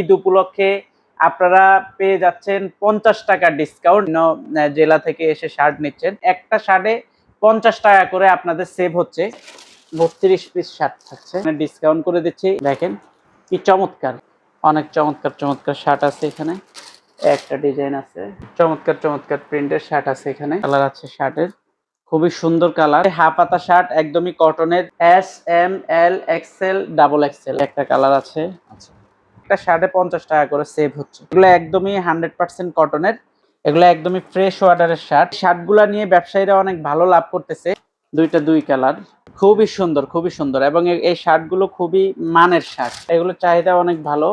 ঈদ উপলক্ষে আপনারা পেয়ে যাচ্ছেন পঞ্চাশ টাকা ডিসকাউন্ট জেলা থেকে এসে শার্ট নিচ্ছেন। একটা শার্টে পঞ্চাশ টাকা করে আপনাদের সেভ হচ্ছে। বত্রিশ পিস শার্ট থাকছে। ডিসকাউন্ট করে দিচ্ছি। দেখেন কি চমৎকার। অনেক চমৎকার চমৎকার শার্ট আছে এখানে। একটা ডিজাইন আছে। চমৎকার চমৎকার প্রিন্টের শার্ট আছে এখানে। কালার আছে শার্টের খুবই সুন্দর কালার হাফ পাতা শার্ট একদমই কটনের S M L XL double XL একটা কালার আছে। আচ্ছা। একটা শার্টে পঞ্চাশ টাকা করে সেভ হচ্ছে। এগুলো একদমই হান্ড্রেড পার্সেন্ট কটনের এগুলো একদমই ফ্রেশ ওয়াটারের শার্ট শার্টগুলো নিয়ে ব্যবসায়ীরা অনেক ভালো লাভ করতেছে। দুইটা দুই কালার খুবই সুন্দর খুবই সুন্দর। এবং এই এই শার্টগুলো খুবই মানের শার্ট এগুলো চাহিদা অনেক ভালো।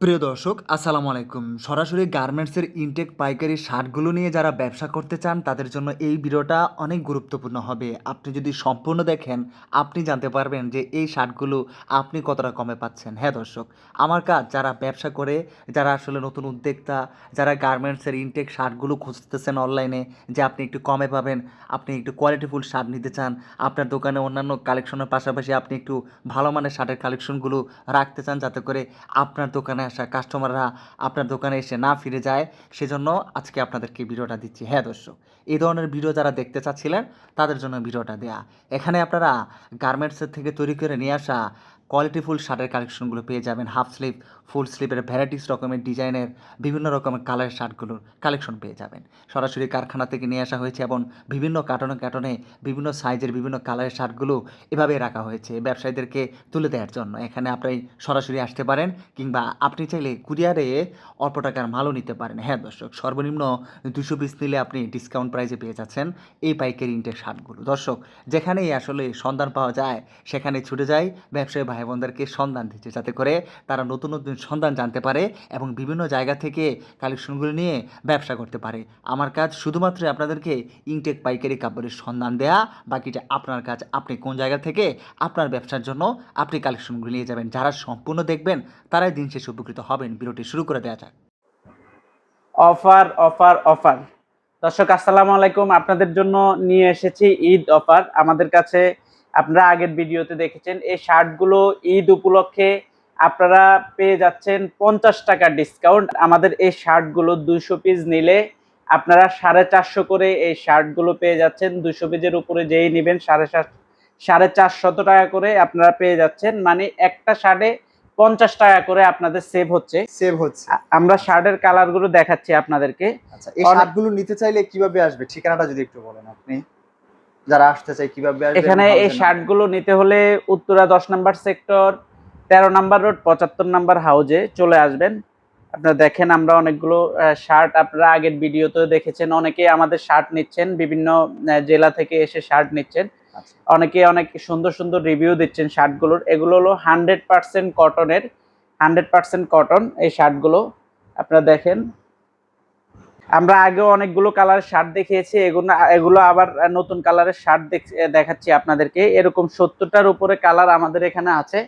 প্রিয় দর্শক, আসসালামু আলাইকুম। সরাসরি গার্মেন্টসের ইনটেক পাইকারি শার্টগুলো নিয়ে যারা ব্যবসা করতে চান, তাদের জন্য এই ভিডিওটা অনেক গুরুত্বপূর্ণ হবে। আপনি যদি সম্পূর্ণ দেখেন, আপনি জানতে পারবেন যে এই শার্টগুলো আপনি কতটা কমে পাচ্ছেন। হ্যাঁ দর্শক, আমার কাজ যারা ব্যবসা করে, যারা আসলে নতুন উদ্যোক্তা, যারা গার্মেন্টসের ইনটেক শার্টগুলো খুঁজতেছেন অনলাইনে যে আপনি একটু কমে পাবেন, আপনি একটু কোয়ালিটিফুল শার্ট নিতে চান, আপনার দোকানে অন্যান্য কালেকশনের পাশাপাশি আপনি একটু ভালো মানের শার্টের কালেকশনগুলো রাখতে চান, যাতে করে আপনার দোকানে আসা কাস্টমাররা আপনার দোকানে এসে না ফিরে যায়, সেজন্য আজকে আপনাদেরকে ভিডিওটা দিচ্ছি। হ্যাঁ দর্শক, এই ধরনের ভিডিও যারা দেখতে চাচ্ছিলেন, তাদের জন্য ভিডিওটা দেয়া। এখানে আপনারা গার্মেন্টসের থেকে তৈরি করে নিয়ে আসা কোয়ালিটিফুল শার্টের কালেকশনগুলো পেয়ে যাবেন। হাফ স্লিভ ফুল স্লিভের ভ্যারাইটিস রকমের ডিজাইনের বিভিন্ন রকমের কালারের শার্টগুলোর কালেকশন পেয়ে যাবেন। সরাসরি কারখানা থেকে নিয়ে আসা হয়েছে এবং বিভিন্ন কার্টনে কার্টনে বিভিন্ন সাইজের বিভিন্ন কালারের শার্টগুলো এভাবে রাখা হয়েছে ব্যবসায়ীদেরকে তুলে দেওয়ার জন্য। এখানে আপনি সরাসরি আসতে পারেন কিংবা আপনি চাইলে কুরিয়ারে অল্প টাকার মালও নিতে পারেন। হ্যাঁ দর্শক, সর্বনিম্ন দুশো পিস নিলে আপনি ডিসকাউন্ট প্রাইসে পেয়ে যাচ্ছেন এই পাইকারি ইন্টের শার্টগুলো। দর্শক, যেখানেই আসলে সন্ধান পাওয়া যায়, সেখানে ছুটে যায় ব্যবসায়ী বোনদেরকে সন্ধান দিচ্ছে যাতে করে তারা নতুন নতুন সন্ধান জানতে পারে এবং বিভিন্ন জায়গা থেকে কালেকশনগুলো নিয়ে ব্যবসা করতে পারে। আমার কাজ শুধুমাত্র আপনাদেরকে ইনটেক পাইকারি কাপড়ের সন্ধান দেয়া, বাকিটা আপনার কাজ। আপনি কোন জায়গা থেকে আপনার ব্যবসার জন্য আপনি কালেকশনগুলো নিয়ে যাবেন, যারা সম্পূর্ণ দেখবেন তারাই দিন শেষে উপকৃত হবেন। ভিডিওটি শুরু করে দেওয়া যাক। Offer offer offer. দর্শক, আসসালামু আলাইকুম। আপনাদের জন্য নিয়ে এসেছি ঈদ অফার। আমাদের কাছে আপনারা আগের ভিডিওতে দেখেছেন এই শার্টগুলো ঈদ উপলক্ষে আপনারা পেয়ে যাচ্ছেন পঞ্চাশ টাকা ডিসকাউন্ট আমাদের এই শার্টগুলো দুইশো পিস নিলে আপনারা সাড়ে চারশো করে এই শার্টগুলো পেয়ে যাচ্ছেন। দুইশো পিসের উপরে যেই নেবেন সাড়ে সাড়ে চারশত টাকা করে আপনারা পেয়ে যাচ্ছেন। মানে একটা শার্টে পঞ্চাশ টাকা করে আপনাদের সেভ হচ্ছে। সেভ হচ্ছে। আমরা শার্টের কালারগুলো দেখাচ্ছি আপনাদেরকে। আচ্ছা এই শার্টগুলো নিতে চাইলে কীভাবে আসবে? ঠিকানাটা যদি একটু বলেন আপনি। যারা আসতে চায় কীভাবে এখানে এই শার্টগুলো নিতে হলে উত্তরা দশ নাম্বার সেক্টর তেরো নাম্বার রোড পঁচাত্তর নাম্বার হাউজে চলে আসবেন। আপনারা দেখেন আমরা অনেকগুলো শার্ট আপনারা আগের ভিডিওতেও দেখেছেন। অনেকে আমাদের শার্ট নিচ্ছেন বিভিন্ন জেলা থেকে এসে শার্ট নিচ্ছেন। আচ্ছা। অনেকে অনেক সুন্দর সুন্দর রিভিউ দিচ্ছেন শার্টগুলোর। এগুলো হলো হান্ড্রেড পার্সেন্ট কটনের হান্ড্রেড পার্সেন্ট কটন এই শার্টগুলো। আপনারা দেখেন আমরা আগেও অনেকগুলো কালারের শার্ট দেখিয়েছি এগুলো এগুলো আবার নতুন কালারের শার্ট দেখাচ্ছি আপনাদেরকে। এরকম সত্তরটার উপরে কালার আমাদের এখানে আছে।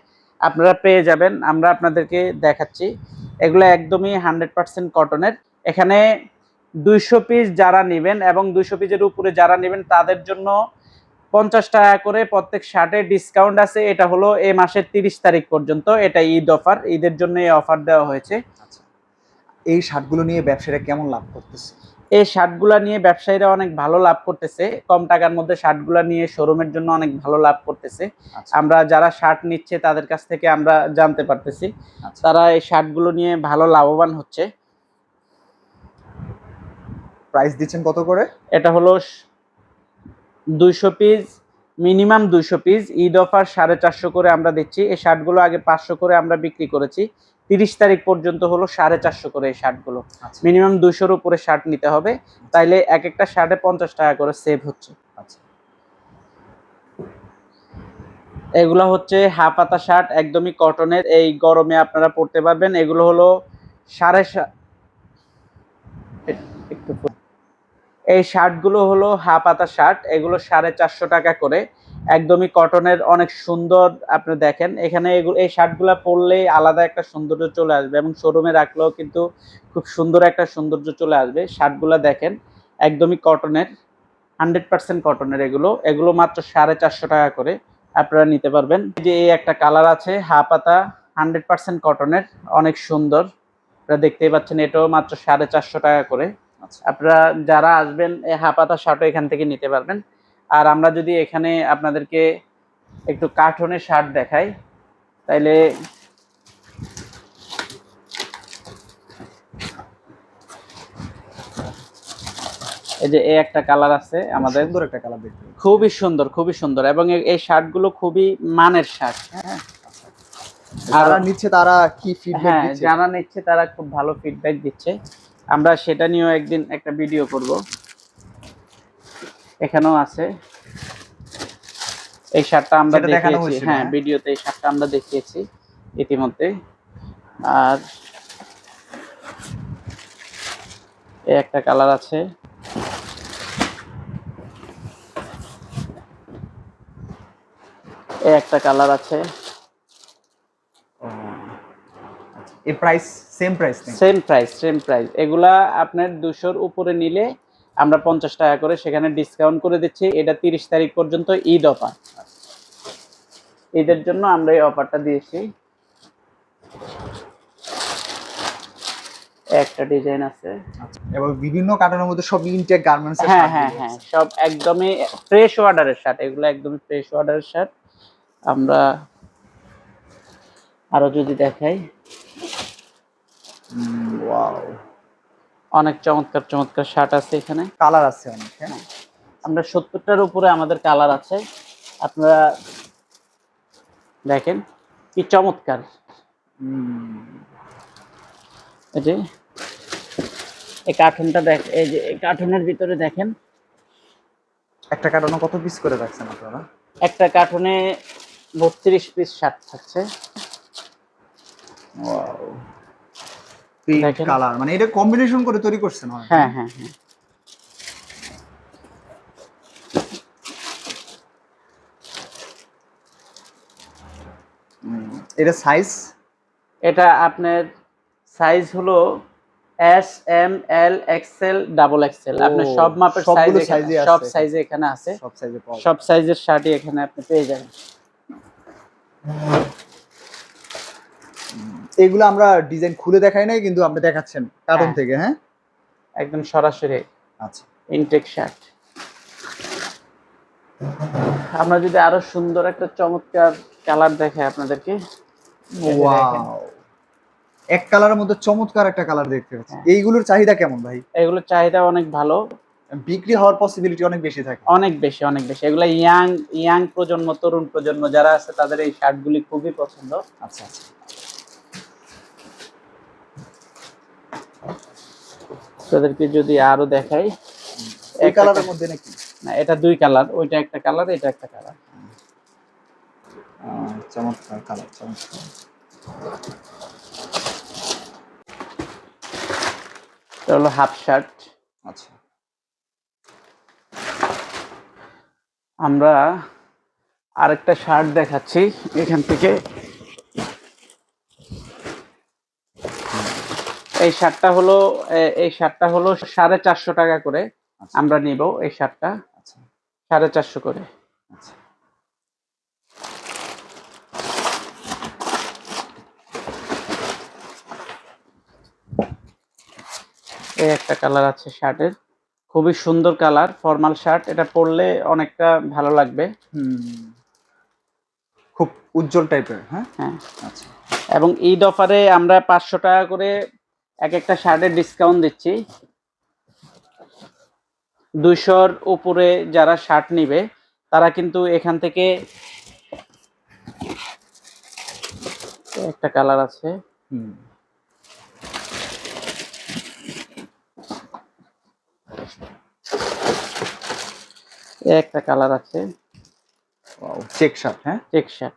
আপনারা পেয়ে যাবেন, আমরা আপনাদেরকে দেখাচ্ছি। এগুলো একদমই হান্ড্রেড পার্সেন্ট কটনের এখানে দুইশো পিস যারা নেবেন এবং দুইশো পিসের উপরে যারা নেবেন, তাদের জন্য পঞ্চাশ টাকা করে প্রত্যেক শার্টে ডিসকাউন্ট আছে। এটা হলো এ মাসের তিরিশ তারিখ পর্যন্ত। এটা ঈদ অফার ঈদের জন্য এই অফার দেওয়া হয়েছে। এই শার্টগুলো নিয়ে ব্যবসায়ীরা কেমন লাভ করতেছে? এই শার্টগুলো নিয়ে ব্যবসায়ীরা অনেক ভালো লাভ করতেছে। কম টাকার মধ্যে শার্টগুলা নিয়ে শোরুমের জন্য অনেক ভালো লাভ করতেছে। আচ্ছা। আমরা যারা শার্ট নিচ্ছে তাদের কাছ থেকে আমরা জানতে পারতেছি। আচ্ছা। তারা এই শার্টগুলো নিয়ে ভালো লাভবান হচ্ছে। প্রাইস দিচ্ছেন কত করে? এটা হলো দুইশো পিস মিনিমাম দুইশো পিস ঈদ অফার সাড়ে চারশো করে আমরা দিচ্ছি। এই শার্টগুলো আগে পাঁচশো করে আমরা বিক্রি করেছি। তিরিশ তারিখ পর্যন্ত হলো সাড়ে চারশো করে এই শার্টগুলো। আচ্ছা। মিনিমাম দুইশোর উপরে শার্ট নিতে হবে। তাইলে এক একটা শার্টে পঞ্চাশ টাকা করে সেভ হচ্ছে। আচ্ছা। এগুলো হচ্ছে হাফ হাতা শার্ট একদমই কটনের এই গরমে আপনারা পরতে পারবেন। এগুলো হলো সাড়ে একটু এই শার্টগুলো হলো হাফ হাতা শার্ট। এগুলো সাড়ে চারশো টাকা করে। একদমই কটনের অনেক সুন্দর আপনি দেখেন। এখানে এই শার্টগুলো পরলেই আলাদা একটা সৌন্দর্য চলে আসবে এবং শোরুমে রাখলেও কিন্তু খুব সুন্দর একটা সৌন্দর্য চলে আসবে। শার্টগুলো দেখেন একদমই কটনের হান্ড্রেড পার্সেন্ট কটনের এগুলো। এগুলো মাত্র সাড়ে চারশো টাকা করে আপনারা নিতে পারবেন। এই যে এই একটা কালার আছে হাফ পাতা হান্ড্রেড পার্সেন্ট কটনের অনেক সুন্দর। আপনারা দেখতেই পাচ্ছেন এটাও মাত্র সাড়ে চারশো টাকা করে। আচ্ছা। আপনারা যারা আসবেন এই হাপাতা শার্টও এখান থেকে নিতে পারবেন। আর আমরা যদি এখানে আপনাদেরকে একটু কার্টনের শার্ট দেখাই তাইলে এই যে এই একটা কালার আছে আমাদের। সুন্দর একটা কালার দেখতে খুবই সুন্দর খুবই সুন্দর এবং এই শার্টগুলো খুবই মানের শার্ট। হ্যাঁ। যারা নিচ্ছে তারা কি ফিডব্যাক দিচ্ছে? যারা নিচ্ছে তারা খুব ভালো ফিডব্যাক দিচ্ছে। আমরা সেটা নিয়েও একদিন একটা ভিডিও করব। এখানেও আছে। এই শার্টটা আমরা দেখিয়েছি। হ্যাঁ হ্যাঁ? ভিডিওতে এই শার্টটা আমরা দেখিয়েছি ইতিমধ্যে। আর এই একটা কালার আছে। এই একটা কালার আছে। আচ্ছা। এই price same price same price same price. এগুলা আপনার দুশোর উপরে নিলে আমরা পঞ্চাশ টাকা করে সেখানে ডিসকাউন্ট করে দিচ্ছি। এটা তিরিশ তারিখ পর্যন্ত ঈদ অফার ঈদের জন্য আমরা এই অফারটা দিয়েছি। একটা ডিজাইন আছে। এবং বিভিন্ন কাটানোর মধ্যে সব ইনটেক গার্মেন্টস হ্যাঁ হ্যাঁ হ্যাঁ সব একদমই ফ্রেশ অর্ডারের শার্ট। এগুলো একদমই ফ্রেশ অর্ডারের শার্ট। আমরা আরও যদি দেখাই। ওয়াও অনেক চমৎকার চমৎকার শার্ট আছে এখানে। কালার আছে অনেক হ্যাঁ। আমরা সত্তরটার উপরে আমাদের কালার আছে। আপনারা দেখেন কি চমৎকার। এই যে এই কার্টুনটা দেখ এই যে এই কার্টুনের ভিতরে দেখেন। একটা কাটানো কত পিস করে রাখছেন আপনারা? একটা কার্টুনে বত্রিশ পিস শার্ট থাকছে। ওয়াও পিঙ্ক কালার মানে এটা কম্বিনেশন করে তৈরি করছেন হয়। হ্যাঁ হ্যাঁ এটা সাইজ এটা আপনার সাইজ হলো S M L XL double XL আপনার সব মাপের সাইজ সব সাইজে এখানে আছে। সব সাইজে সব সাইজের শার্টই এখানে আপনি পেয়ে যাবেন। এগুলো আমরা ডিজাইন খুলে দেখাই নাই কিন্তু আপনি দেখাচ্ছেন কার্টন হ্যাঁ। থেকে হ্যাঁ? একদম সরাসরি আচ্ছা। ইনটেক শার্ট আমরা যদি আরও সুন্দর একটা চমৎকার কালার দেখাই আপনাদেরকে। ওয়াও এক কালারের মধ্যে চমৎকার একটা কালার দেখতে পাচ্ছি। হ্যাঁ। এইগুলোর চাহিদা কেমন ভাই? এগুলোর চাহিদা অনেক ভালো। বিক্রি হওয়ার পসিবিলিটি অনেক বেশি থাকে। অনেক বেশি অনেক বেশি। এগুলো ইয়াং ইয়াং প্রজন্ম তরুণ প্রজন্ম যারা আছে তাদের এই শার্টগুলি খুবই পছন্দ। আচ্ছা আচ্ছা। তাদেরকে যদি আরও দেখাই এই কালারের মধ্যে নাকি? না এটা দুই কালার ওইটা একটা কালার এটা একটা কালার। চমৎকার কালার চমৎকার। এটা হলো হাফ শার্ট। আচ্ছা। আমরা আরেকটা শার্ট দেখাচ্ছি এখান থেকে। এই শার্টটা হলো এই শার্টটা হলো সাড়ে চারশো টাকা করে আচ্ছা। আমরা নিব এই শার্টটা। আচ্ছা। সাড়ে চারশো করে। আচ্ছা। এই একটা কালার আছে শার্টের। খুবই সুন্দর কালার ফর্মাল শার্ট। এটা পরলে অনেকটা ভালো লাগবে। হুম। খুব উজ্জ্বল টাইপের হ্যাঁ? হ্যাঁ। আচ্ছা। এবং ঈদ অফারে আমরা পাঁচশো টাকা করে এক একটা শার্টের ডিসকাউন্ট দিচ্ছি। দুইশোর উপরে যারা শার্ট নিবে তারা কিন্তু এখান থেকে একটা কালার আছে। একটা কালার আছে। চেক শার্ট হ্যাঁ? চেক শার্ট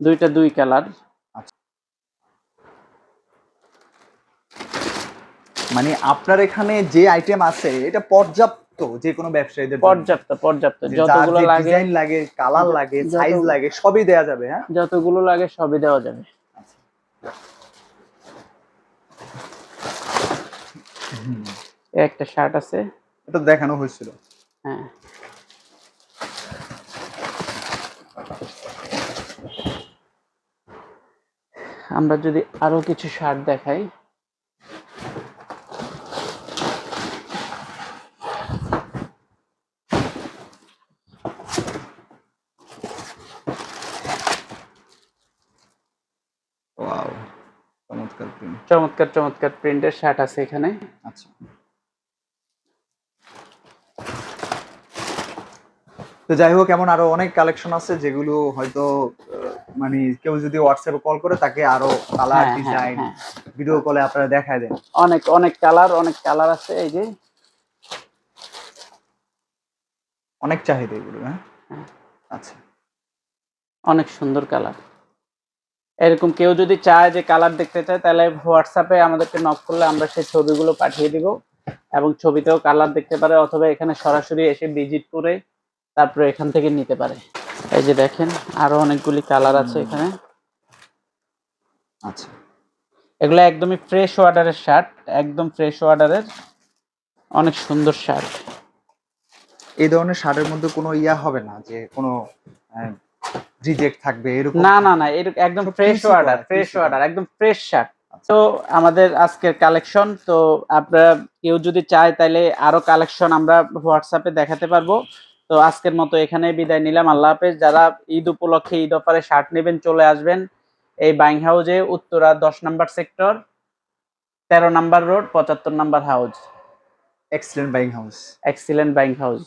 দুইটা দুই কালার মানে আপনার এখানে যে আইটেম আছে এটা পর্যাপ্ত যে কোনো ব্যবসায়ীদের পর্যাপ্ত পর্যাপ্ত। যতগুলো লাগে ডিজাইন লাগে কালার লাগে সাইজ লাগে সবই দেয়া যাবে হ্যাঁ? যতগুলো লাগে সবই দেওয়া যাবে। একটা শার্ট আছে। এটা দেখানো হয়েছিল। হ্যাঁ। আমরা যদি আরও কিছু শার্ট দেখাই ওয়াও চমৎকার প্রিন্ট চমৎকার চমৎকার প্রিন্টের শার্ট আছে এখানে। আচ্ছা। তো যাই হোক এমন আরও অনেক কালেকশন আছে যেগুলো হয়তো মানে কেউ যদি হোয়াটসঅ্যাপে কল করে তাকে আরও কালার ডিজাইন। ভিডিও কলে আপনারা দেখায় দেন। অনেক অনেক কালার অনেক কালার আছে এই যে। অনেক চাহিদা এগুলো হ্যাঁ? হ্যাঁ। আচ্ছা। অনেক সুন্দর কালার এরকম কেউ যদি চায় যে কালার দেখতে চায় তাহলে হোয়াটসঅ্যাপে আমাদেরকে নক করলে আমরা সেই ছবিগুলো পাঠিয়ে দিব এবং ছবিতেও কালার দেখতে পারে অথবা এখানে সরাসরি এসে ভিজিট করে তারপরে এখান থেকে নিতে পারে। এই যে দেখেন আরও অনেকগুলি কালার আছে এখানে। আচ্ছা। এগুলো একদমই ফ্রেশ অর্ডারের শার্ট একদম ফ্রেশ অর্ডারের অনেক সুন্দর শার্ট এই ধরনের শার্টের মধ্যে কোনো ইয়া হবে না যে কোনো রিজেক্ট থাকবে এরকম না না না এর একদম ফ্রেশ অর্ডার ফ্রেশ। অর্ডার একদম ফ্রেশ শার্ট তো আমাদের আজকের কালেকশন তো আপনারা কেউ যদি চায় তাহলে আরও কালেকশন আমরা হোয়াটসঅ্যাপে দেখাতে পারব। তো আজকের মতো এখানে বিদায় নিলাম আল্লাহ হাফেজ। যারা ঈদ উপলক্ষে ঈদ অফারে শার্ট নেবেন চলে আসবেন এই বাইং হাউজে উত্তরা দশ নাম্বার সেক্টর তেরো নাম্বার রোড পঁচাত্তর number house excellent buying house excellent buying house